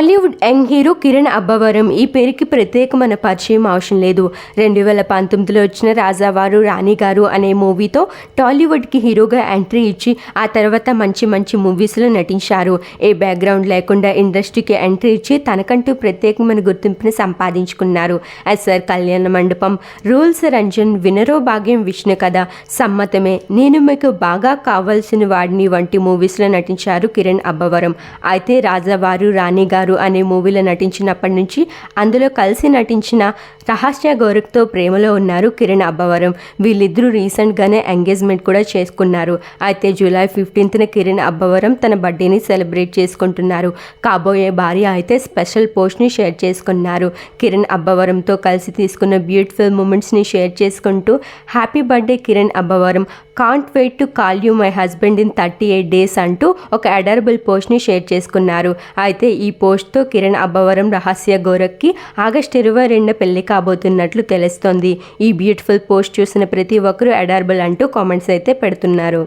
Tollywood young hero Kiran Abbavaram ఈ పేరుకి ప్రత్యేకమైన పరిచయం అవసరం లేదు. రెండు వేల పంతొమ్మిదిలో వచ్చిన రాజావారు రాణిగారు అనే మూవీతో టాలీవుడ్కి హీరోగా ఎంట్రీ ఇచ్చి ఆ తర్వాత మంచి మంచి మూవీస్లో నటించారు. ఏ బ్యాక్గ్రౌండ్ లేకుండా ఇండస్ట్రీకి ఎంట్రీ ఇచ్చి తనకంటూ ప్రత్యేకమైన గుర్తింపుని సంపాదించుకున్నారు. ఎస్ఆర్ కళ్యాణ మండపం. రూల్స్ రంజన్ వినరో భాగ్యం విష్ణు కథ. సమ్మతమే. నేను మీకు బాగా కావాల్సిన వాడిని వంటి మూవీస్లో నటించారు కిరణ్ అబ్బవరం. అయితే రాజావారు రాణి గారు అనే మూవీలో నటించినప్పటి నుంచి అందులో కలిసి నటించిన రహస్య గోరఖ్తో ప్రేమలో ఉన్నారు కిరణ్ అబ్బవరం. వీళ్ళిద్దరూ రీసెంట్గానే ఎంగేజ్మెంట్ కూడా చేసుకున్నారు. అయితే జూలై ఫిఫ్టీన్త్న కిరణ్ అబ్బవరం తన బర్త్డేని సెలబ్రేట్ చేసుకుంటున్నారు. కాబోయే భార్య అయితే స్పెషల్ పోస్ట్ని షేర్ చేసుకున్నారు. కిరణ్ అబ్బవరంతో కలిసి తీసుకున్న బ్యూటిఫుల్ మూమెంట్స్ని షేర్ చేసుకుంటూ happy birthday Kiran Abbavaram. Can't wait to call you my husband in thirty eight days అంటూ ఒక అడరబుల్ పోస్ట్ని షేర్ చేసుకున్నారు. అయితే ఈ పోస్ట్ పోస్ట్తో కిరణ్ అబ్బవరం రహస్య గోరఖ్కి ఆగస్ట్ ఇరవై రెండు పెళ్ళి కాబోతున్నట్లు తెలుస్తోంది. ఈ బ్యూటిఫుల్ పోస్ట్ చూసిన ప్రతి ఒక్కరూ అడార్బుల్ అంటూ కామెంట్స్ అయితే పెడుతున్నారు.